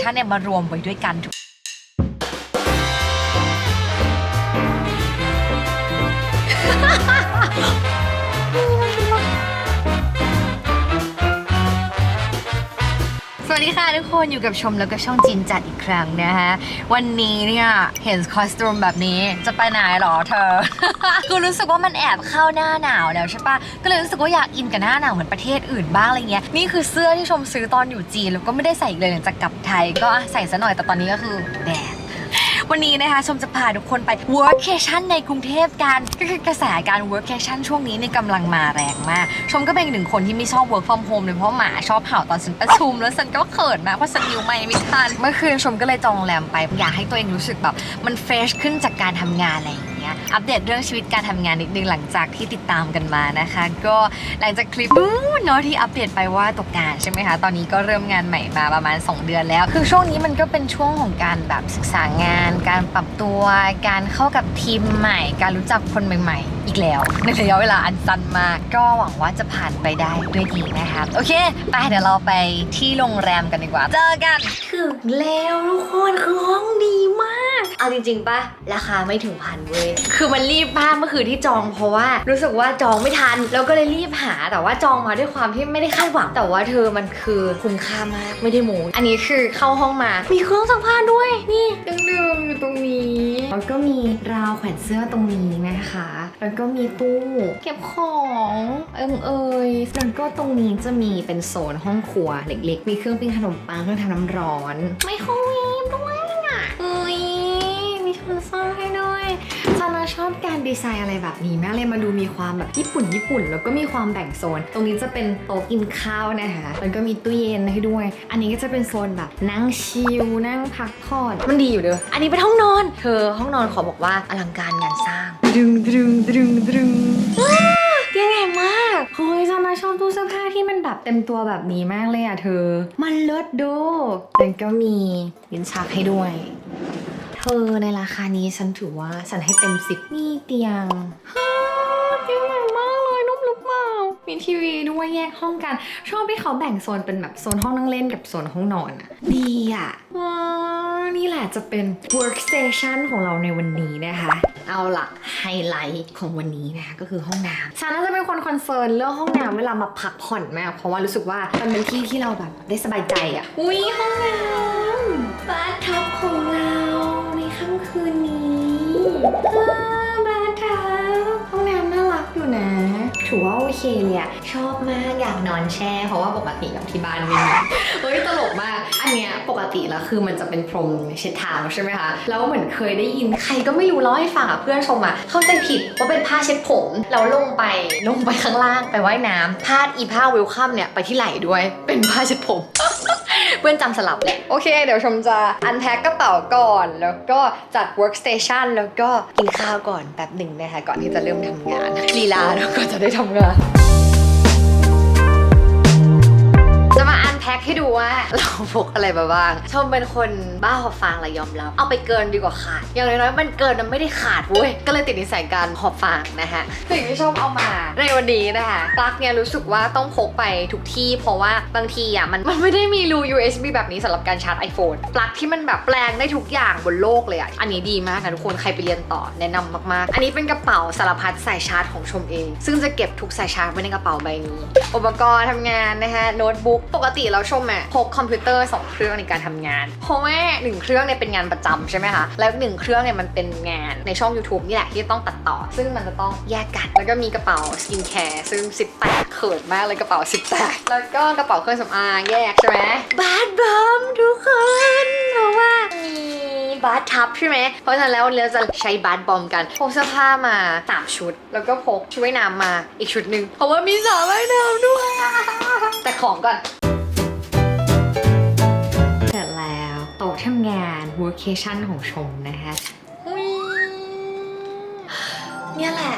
ชันเนี่ยมารวมไว้ด้วยกัน สวัสดีค่ะทุกคนอยู่กับชมแล้วก็ช่องจินจัดอีกครั้งนะคะวันนี้เนี่ยเห็นคอสตูมแบบนี้จะไปไหนหรอเธอ คือรู้สึกว่ามันแอบเข้าหน้าหนาวแล้วใช่ปะก็เลยรู้สึกว่าอยากอินกับหน้าหนาวเหมือนประเทศอื่นบ้างอะไรเงี้ยนี่คือเสื้อที่ชมซื้อตอนอยู่จีนแล้วก็ไม่ได้ใส่อีกเลยหลังจากกลับไทยก็ใส่ซะหน่อยแต่ตอนนี้ก็คือแดด วันนี้นะคะชมจะพาทุกคนไป workcation ในกรุงเทพกันก็คือกระแสการ workcation ช่วงนี้เนี่ยกำลังมาแรงมาก ชมก็เป็นหนึ่งคนที่ไม่ชอบ work from home เลยเพราะหมาชอบเห่าตอนฉันประชุม แล้วฉันก็เขินมากเพราะฉันยิ้วไม่ไม่ทันเมื่อคืนชมก็เลยจองโรงแรมไปอยากให้ตัวเองรู้สึกแบบมัน fresh ขึ้นจากการทำงานอะไรอย่างเงี้ย อัปเดตเรื่องชีวิตการทำงานนิดนึงหลังจากที่ติดตามกันมานะคะ ก็หลังจากคลิปนู้นเนาะที่อัปเดตไปว่าตกงานใช่ไหมคะตอนนี้ก็เริ่มงานใหม่มาประมาณ 2 เดือนแล้ว คือช่วงนี้มันก็เป็นช่วงของการแบบศึกษางาน การปรับตัว การเข้ากับทีมใหม่ การรู้จักคนใหม่ ๆ อีกแล้ว ในระยะเวลาอันสั้นมาก ก็หวังว่าจะผ่านไปได้ด้วยดีนะคะโอเคไปเดี๋ยวเราไปที่โรงแรมกันดีกว่าเจอกันถึงแล้วทุกคนคือห้องดีมาก เอาจริงๆปะราคาไม่ถึงพันเว้ย คือมันรีบมากเมื่อคืนที่จองเพราะว่า รู้สึกว่าจองไม่ทัน แล้วก็เลยรีบหา แต่ว่าจองมาด้วยความที่ไม่ได้คาดหวัง แต่ว่าเธอมันคือคุ้มค่ามาก ไม่ได้โมอันนี้คือเข้าห้องมา มีเครื่องซักผ้าด้วย นี่ดึงๆอยู่ตรงนี้ แล้วก็มีราวแขวนเสื้อตรงนี้นะคะ แล้วก็มีตู้เก็บของเอิงเอยแล้วก็ตรงนี้จะมีเป็นโซนห้องครัวเล็กๆ มีเครื่องปิ้งขนมปังเครื่องทำน้ำร้อน ไมโครเวฟด้วย ดีไซน์อะไรแบบนี้มากเลยมาดูมีความแบบญี่ปุ่นญี่ปุ่น แล้วก็มีความแบ่งโซน ตรงนี้จะเป็นโต๊ะกินข้าวนะคะแล้วก็มีตู้เย็นให้ด้วย อันนี้ก็จะเป็นโซนแบบนั่งชิลนั่งพักผ่อนมันดีอยู่เด้ออันนี้เป็นห้องนอน เธอห้องนอนขอบอกว่าอลังการงานสร้าง ดึงดึงดึงดึงเตียงใหญ่มาก เฮ้ยซานาชอบตู้เสื้อผ้าที่มันแบบเต็มตัวแบบนี้มากเลยอะเธอ มันเลิศดูแล้วก็มีลิ้นชักให้ด้วย เธอในราคานี้ฉันถือว่าฉันให้เต็มสิบนี่เตียงฮ่าเตียงใหญ่มากเลยนุ่มหรือเปล่ามีทีวีด้วยแยกห้องกัน ชอบที่เขาแบ่งโซนเป็นแบบโซนห้องนั่งเล่นกับโซนห้องนอนอะดีอะว้าวนี่แหละจะเป็น workstation ของเราในวันนี้นะคะ เอาล่ะไฮไลท์ของวันนี้นะคะก็คือห้องน้ำฉันน่าจะเป็นคนคอนเซิร์นเรื่องห้องน้ำเวลามาพักผ่อนมากเพราะว่ารู้สึกว่ามันเป็นที่ที่เราแบบได้สบายใจอะอุ้ยห้องน้ ถือว่าโอเคเลยอะชอบมากอยากนอนแช่ เพราะว่าปกติกับที่บ้านไม่มีเฮ้ยตลกมาก อันเนี้ยปกติแล้วคือมันจะเป็นพรมเช็ดเท้าใช่ไหมคะแล้วเหมือนเคยได้ยินใครก็ไม่รู้เล่าให้ฟังอะเพื่อนชมอะเข้าใจผิดว่าเป็นผ้าเช็ดผมแล้วลงไปลงไปข้างล่างไปว่ายน้ำพาดอีผ้าเวลคัมเนี่ยไปที่ไหล่ด้วยเป็นผ้าเช็ดผม เพื่อนจำสลับแหละ โอเค เดี๋ยวชมจะอันแพ็คกระเป๋าก่อน แล้วก็จัด workstation แล้วก็กินข้าวก่อนแป๊บหนึ่งนะคะ ก่อนที่จะเริ่มทำงานลีลาแล้วก็จะได้ทำงาน พ็คให้ดูว่าเราพกอะไรมาบ้าง ชมเป็นคนบ้าหอบฟางเลยยอมรับ เอาไปเกินดีกว่าขาด อย่างน้อยๆมันเกินมันไม่ได้ขาดเว้ย ก็เลยติดนิสัยการหอบฟางนะคะสิ่งที่ชมเอามาในวันนี้นะคะปลั๊กเนี่ยรู้สึกว่าต้องพกไปทุกที่ เพราะว่าบางทีอะมันมันไม่ได้มีรู USB แบบนี้สำหรับการชาร์จ iPhone ปลั๊กที่มันแบบแปลงได้ทุกอย่างบนโลกเลยอะ อันนี้ดีมากนะทุกคน ใครไปเรียนต่อแนะนำมากๆ อันนี้เป็นกระเป๋าสารพัดสายชาร์จของชมเอง ซึ่งจะเก็บทุกสายชาร์จไว้ในกระเป๋าใบนี้ อุปกรณ์ทำงานนะคะโน้ตบุ๊กปกติเราชมอะพกคอมพิวเตอร์2เครื่องในการทำงาน เพราะว่าหนึ่งเครื่องเนี่ยเป็นงานประจำใช่ไหมคะ แล้วหนึ่งเครื่องเนี่ยมันเป็นงานในช่อง YouTube นี่แหละที่ต้องตัดต่อ ซึ่งมันจะต้องแยกกัน แล้วก็มีกระเป๋าสกินแคร์ซึ่ง 18 เขินมากเลยกระเป๋า 18 แล้วก็กระเป๋าเครื่องสำอางแยกใช่ไหมบาร์บอมทุกคนเพราะว่ามีบาร์ทับใช่ไหม เพราะฉะนั้นแล้วเราจะใช้บาร์บอมกันพกเสื้อผ้ามาสามชุด แล้วก็พกชุดว่ายน้ำมาอีกชุดหนึ่งเพราะว่ามีสระว่ายน้ำด้วย แต่ของก่อน ทำงาน workation ของชมนะคะ เนี่ยแหละ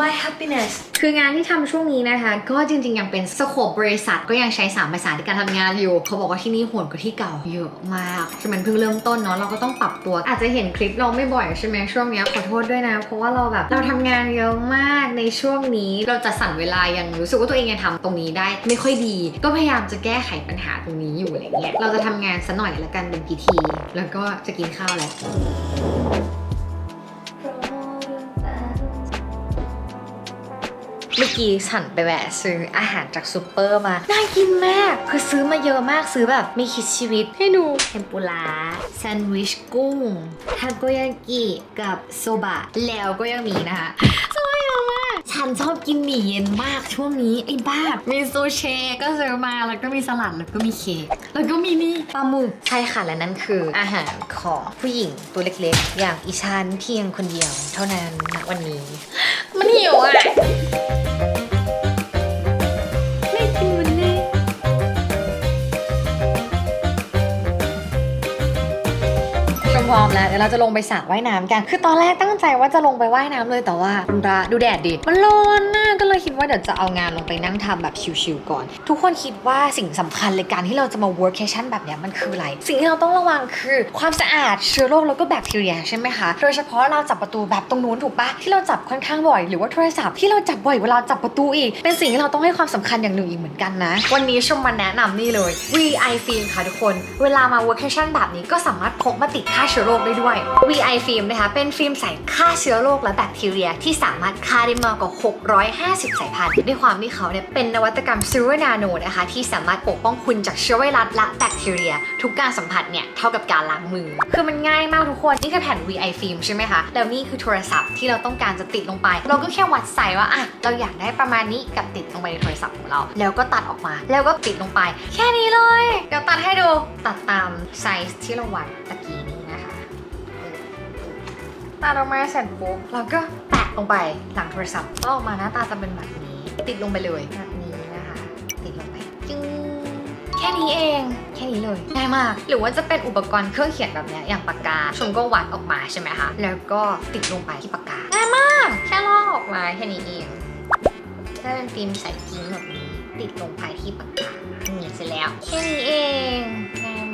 my happiness คืองานที่ทำช่วงนี้นะคะ ก็จริงๆ ยังเป็นสโคปบริษัทก็ยังใช้3ภาษาในการทำงานอยู่ เขาบอกว่าที่นี่โหดกว่าที่เก่าเยอะมากคือมันเพิ่งเริ่มต้นเนาะเราก็ต้องปรับตัว อาจจะเห็นคลิปเราไม่บ่อยใช่ไหมช่วงนี้ขอโทษด้วยนะ เพราะว่าเราแบบเราทำงานเยอะมากในช่วงนี้เราจะสั่นเวลายังรู้สึกว่าตัวเองยังทำตรงนี้ได้ ไม่ค่อยดี ก็พยายามจะแก้ไขปัญหาตรงนี้อยู่อะไรเงี้ยเราจะทำงานซะหน่อยละกันเป็นพิธี แล้วก็จะกินข้าวแล้ว เมื่อกี้ฉันไปแวะซื้ออาหารจากซูเปอร์มา น่ากินมาก คือซื้อมาเยอะมากซื้อแบบไม่คิดชีวิต ให้ดูเทมปุระแซนด์วิชกุ้งทาโกยากิกับโซบะ แล้วก็ยังมีนะคะโซบะเยอะมาก ฉันชอบกินหมี่เย็นมากช่วงนี้ ไอ้บ้า มีซูเชก็ซื้อมาแล้วก็มีสลัดแล้วก็มีเค้กแล้วก็มีนี่ปลาหมึกใช่ค่ะและนั่นคืออาหารของผู้หญิงตัวเล็กๆ อย่างอีชันเพียงคนเดียว เท่านั้นณวันนี้ มัน พร้อมแล้วเดี๋ยวเราจะลงไปสระว่ายน้ำกัน คือตอนแรกตั้งใจว่าจะลงไปว่ายน้ำเลยแต่ว่าคุณระดูแดดดิมันร้อนน่ะก็เลยคิดว่าเดี๋ยวจะเอางานลงไปนั่งทำแบบชิวๆก่อน ทุกคนคิดว่าสิ่งสำคัญเลยการที่เราจะมา workation แบบนี้มันคืออะไร สิ่งที่เราต้องระวังคือความสะอาดเชื้อโรคแล้วก็แบคทีเรียใช่ไหมคะ โดยเฉพาะเราจับประตูแบบตรงนู้นถูกปะที่เราจับค่อนข้างบ่อยหรือว่าโทรศัพท์ที่เราจับบ่อยเวลาจับประตูอีก เป็นสิ่งที่เราต้องให้ความสำคัญอย่างหนึ่งอีกเหมือนกันนะ วันนี้ชมมาแนะนำนี่เลย VI Film ค่ะทุกคน เวลามา workation แบบนี้ก็สามารถพกมาติดฆ่าเชื้อโรคได้ด้วย VI Film นะคะเป็นฟิล์มใสฆ่าเชื้อโรคและแบคทีเรีย ที่สามารถฆ่าได้มากกว่า 650 สายพันธุ์ด้วยความที่เขาเนี่ยเป็นนวัตกรรมซิลเวอร์นาโนนะคะที่สามารถปกป้องคุณจากเชื้อไวรัสและแบคทีเรีย ทุกการสัมผัสเนี่ยเท่ากับการล้างมือ คือมันง่ายมากทุกคนนี่คือแผ่น VI ฟิล์มใช่ไหมคะแล้วนี่คือโทรศัพท์ที่เราต้องการจะติดลงไป เราก็แค่วัดไซส์ว่าอะเราอยากได้ประมาณนี้กับติดลงไปในโทรศัพท์ของเรา แล้วก็ตัดออกมา แล้วก็ติดลงไป แค่นี้เลย เดี๋ยวตัดให้ดูตัดตามไซส์ที่เราวัดตะกี้นี้ ตัดออกมาเสร็จปุ๊บเราก็แปะลงไปหลังโทรศัพท์ก็ออกมาหน้าตาจะเป็นแบบนี้ ติดลงไปเลยแบบนี้นะคะ ติดลงไปจึงแค่นี้เอง แค่นี้เลยง่ายมาก หรือว่าจะเป็นอุปกรณ์เครื่องเขียนแบบนี้อย่างปากกาชมก็วัดออกมาใช่ไหมคะแล้วก็ติดลงไปที่ปากกาง่ายมาก แค่ลอกออกมาแค่นี้เองถ้าเป็นฟิล์มใสกิ้งแบบนี้ ติดลงไปที่ปากกานี่เสร็จแล้วแค่นี้เอง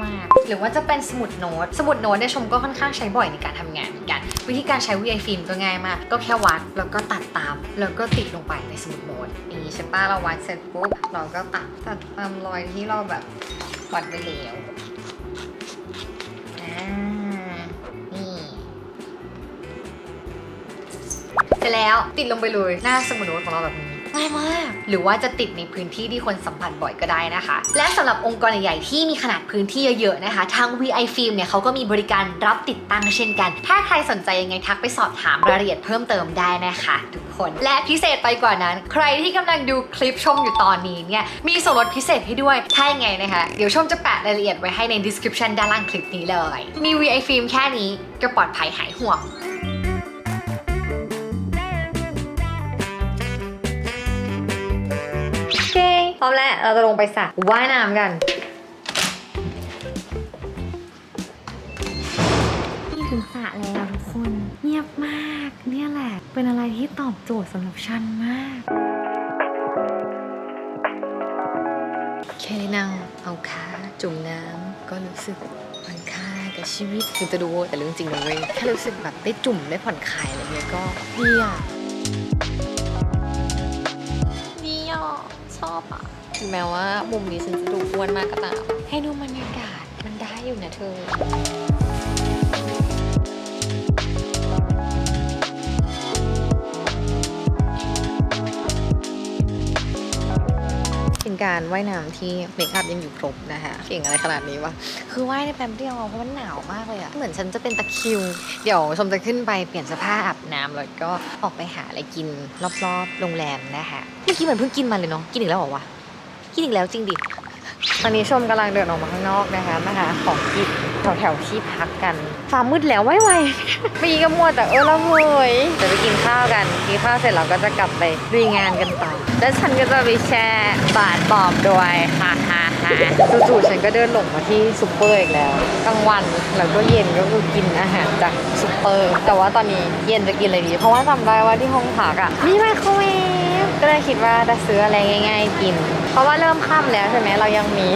มากหรือว่าจะเป็นสมุดโน้ต สมุดโน้ตเนี่ยชมก็ค่อนข้างใช้บ่อยในการทำงานเหมือนกัน วิธีการใช้ VI ฟิล์มก็ง่ายมาก ก็แค่วัดแล้วก็ตัดตาม แล้วก็ติดลงไปในสมุดโน้ตอย่างนี้ใช่ปะเราวัดเสร็จปุ๊บเราก็ตัดตัดตามรอยที่เราแบบวัดไปแล้วอ่านี่เสร็จแล้วติดลงไปเลยหน้าสมุดโน้ตของเราแบบนี้ ง่ายมาก หรือว่าจะติดในพื้นที่ที่คนสัมผัสบ่อยก็ได้นะคะ และสำหรับองค์กรใหญ่ๆที่มีขนาดพื้นที่เยอะๆนะคะ ทาง VI Film เนี่ยเขาก็มีบริการรับติดตั้งเช่นกัน ถ้าใครสนใจยังไงทักไปสอบถามรายละเอียดเพิ่มเติมได้นะคะทุกคน และพิเศษไปกว่านั้น ใครที่กำลังดูคลิปชมอยู่ตอนนี้เนี่ยมีส่วนลดพิเศษให้ด้วยถ้ายังไงนะคะเดี๋ยวชมจะแปะรายละเอียดไว้ให้ใน description ด้านล่างคลิปนี้เลย มี VI Film แค่นี้ก็ปลอดภัยหายห่วง ร้อมแล้วเราจะลงไปสระว่ายน้ำกัน นี่ถึงสระแล้วทุกคน เงียบมาก เนี่ยแหละ เป็นอะไรที่ตอบโจทย์สำหรับฉันมากแค่ได้นั่งเอาขาจุ่มน้ำก็รู้สึกผ่อนคลายกับชีวิตคือจะดูแต่เรื่องจริงนะเว้ยแค่รู้สึกแบบได้จุ่มได้ผ่อนคลายอะไรเงี้ยก็ดีอะ ชอบอะถึงแม้ว่ามุมนี้ฉันจะดูอ้วนมากก็ตามให้ดูบรรยากาศมันได้อยู่นะเธอ การว่ายน้ำที่เมคอัพยังอยู่ครบนะคะเก่งอะไรขนาดนี้วะคือว่ายในแป๊บเดียวเพราะมันหนาวมากเลยอะเหมือนฉันจะเป็นตะคริว เดี๋ยวชมจะขึ้นไปเปลี่ยนเสื้อผ้าอาบน้ำแล้วก็ออกไปหาอะไรกินรอบๆโรงแรมนะคะเมื่อกี้เหมือนเพิ่งกินมาเลยเนาะกินอีกแล้วเหรอวะกินอีกแล้วจริงดิตอนนี้ชมกำลังเดินออกมาข้างนอกนะคะมาหาของกิน แถวแถวๆที่พักกันฟ้ามืดแล้วไวไวๆเมื่อกี้ก็มัวแต่เออละเหยเดี๋ยวไปกินข้าวกัน กินข้าวเสร็จเราก็จะกลับไปลุยงานกันต่อ แล้วฉันก็จะไปแช่บาทบอมด้วยฮ่าฮ่าฮ่าจู่ๆฉันก็เดินหลงมาที่ซูเปอร์อีกแล้วกลางวันแล้วก็เย็นก็คือกินอาหารจากซูเปอร์ แต่ว่าตอนนี้เย็นจะกินอะไรดี เพราะว่าจำได้ว่าที่ห้องพักอะมีไมโครเวฟก็เลยคิดว่าจะซื้ออะไรง่าย ๆ กิน เพราะว่าเริ่มค่ำแล้วใช่ไหมเรายังมี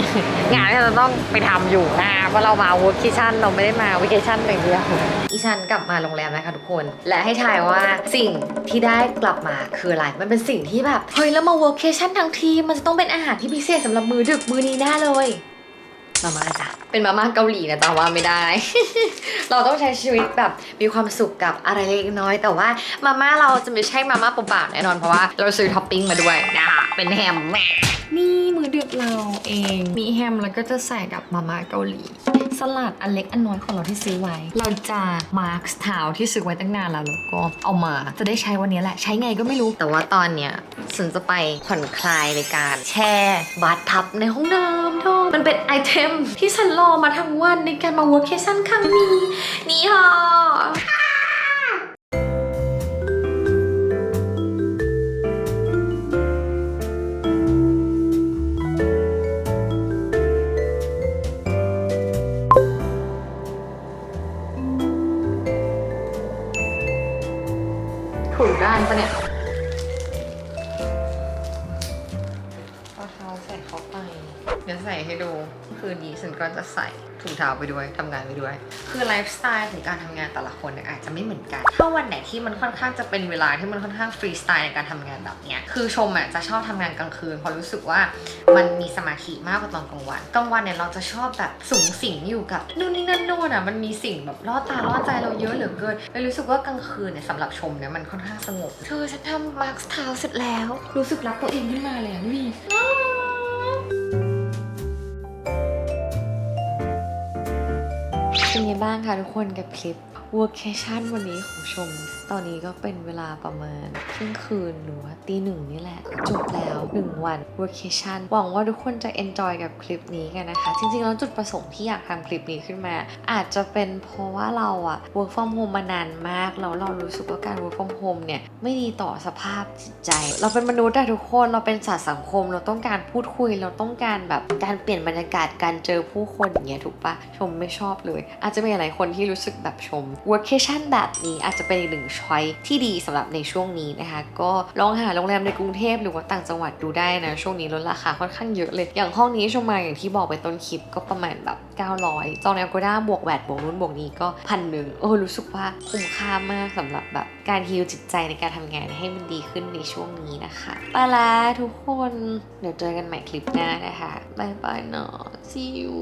งานที่เราต้องไปทำอยู่นะเพราะเรามา work คิชั่นเราไม่ได้มาวิเคชั่นอย่างเดียวอีชันกลับมาโรงแรมนะคะทุกคน และให้ทายว่าสิ่งที่ได้กลับมาคืออะไร มันเป็นสิ่งที่แบบเฮ้ยแล้วมา work คิชั่นทั้งทีมันจะต้องเป็นอาหารที่พิเศษสำหรับมือดึกมือนี้แน่เลย มาม่าจ้ะเป็นมาม่าเกาหลีนะแต่ว่าไม่ได้ เราต้องใช้ชีวิตแบบมีความสุขกับอะไรเล็กน้อย แต่ว่ามาม่าเราจะไม่ใช่มาม่าเปล่าๆแน่นอนเพราะว่าเราซื้อท็อปปิ้งมาด้วยนะคะเป็นแฮมแม่นี่มือดึกเราเอง มีแฮมแล้วก็จะใส่กับมาม่าเกาหลี สลัดอันเล็กอันน้อยของเราที่ซื้อไว้ เราจะมาร์คเท้าที่ซื้อไว้ตั้งนานแล้วแล้วก็เอามาจะได้ใช้วันนี้แหละ ใช้ไงก็ไม่รู้ แต่ว่าตอนเนี้ยฉันจะไปผ่อนคลายในการ แช่บาร์ทับในห้องน้ำเธอมันเป็นไอเทมที่ฉันรอมาทั้งวันในการมาวอร์เคชั่นครั้งนี้ นี่ค่ะ ใส่ให้ดูคืนนี้ฉันก็จะใส่ถุงเท้าไปด้วยทำงานไปด้วย คือไลฟ์สไตล์ของการทำงานแต่ละคนอาจจะไม่เหมือนกัน ถ้าวันไหนที่มันค่อนข้างจะเป็นเวลาที่มันค่อนข้างฟรีสไตล์ในการทำงานแบบเนี้ย คือชมอะจะชอบทำงานกลางคืนเพราะรู้สึกว่ามันมีสมาธิมากกว่าตอนกลางวัน กลางวันเนี่ยเราจะชอบแบบสูงสิงอยู่กับนู่นนี่นั่นโน่นอะมันมีสิ่งแบบล่อตาล่อใจเราเยอะเหลือเกินเลยรู้สึกว่ากลางคืนเนี่ยสำหรับชมเนี่ยมันค่อนข้างสงบ เธอฉันทำมาร์คเท้าเสร็จแล้ว รู้สึกรักตัวเองขึ้นมาเลยอะนี่ บ้างคะทุกคนกับคลิป workation วันนี้ของชม ตอนนี้ก็เป็นเวลาประมาณเที่ยงคืนหรือว่าตีหนึ่งนี่แหละ จบแล้ว 1 วัน workation หวังว่าทุกคนจะ enjoy กับคลิปนี้กันนะคะ จริงๆ แล้วจุดประสงค์ที่อยากทำคลิปนี้ขึ้นมา อาจจะเป็นเพราะว่าเราอะ work from home มานานมากแล้วเรารู้สึกว่าการ work from home เนี่ยไม่ดีต่อสภาพจิตใจ เราเป็นมนุษย์อะทุกคนเราเป็นสัตว์สังคม เราต้องการพูดคุยเราต้องการแบบการเปลี่ยนบรรยากาศการเจอผู้คนอย่างเงี้ยถูกปะชมไม่ชอบเลย อาจจะมีหลายคนที่รู้สึกแบบชม workation แบบนี้อาจจะเป็นอีกหนึ่งช้อยที่ดีสำหรับในช่วงนี้นะคะ ก็ลองหาโรงแรมในกรุงเทพหรือว่าต่างจังหวัดดูได้นะ ช่วงนี้ลดราคาค่อนข้างเยอะเลย อย่างห้องนี้ชมมาอย่างที่บอกไปต้นคลิปก็ประมาณแบบ 900 จองแอลโกด้าบวกแวดบวกนู้นบวกนี้ก็พันหนึ่งโอ้รู้สึกว่าคุ้มค่ามากสำหรับแบบการฮิลจิตใจในการทำงานให้มันดีขึ้นในช่วงนี้นะคะไปละทุกคนเดี๋ยวเจอกันใหม่คลิปหน้านะคะบายบายเนาะ see you